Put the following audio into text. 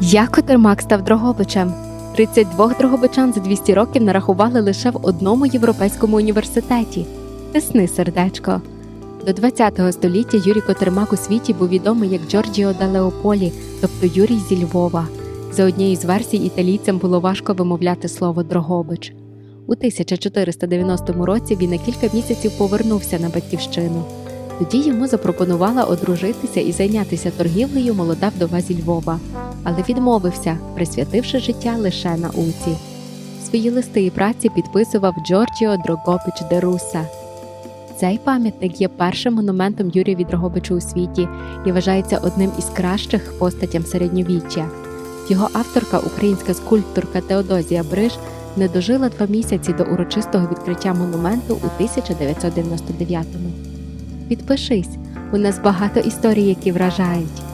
Як Котермак став Дрогобичем? 32 Дрогобичан за 200 років нарахували лише в одному європейському університеті. Тисни сердечко. До 20 століття Юрій Котермак у світі був відомий як Джорджіо да Леополі, тобто Юрій зі Львова. За однією з версій італійцям було важко вимовляти слово Дрогобич. У 1490 році він на кілька місяців повернувся на батьківщину. Тоді йому запропонувала одружитися і зайнятися торгівлею молода вдова зі Львова, але відмовився, присвятивши життя лише науці. Свої листи і праці підписував Джорджіо Дрогобич де Руса. Цей пам'ятник є першим монументом Юрія Дрогобичу у світі і вважається одним із кращих постатям середньовіччя. Його авторка, українська скульпторка Теодозія Бриж, не дожила два місяці до урочистого відкриття монументу у 1999-му. Підпишись, у нас багато історій, які вражають.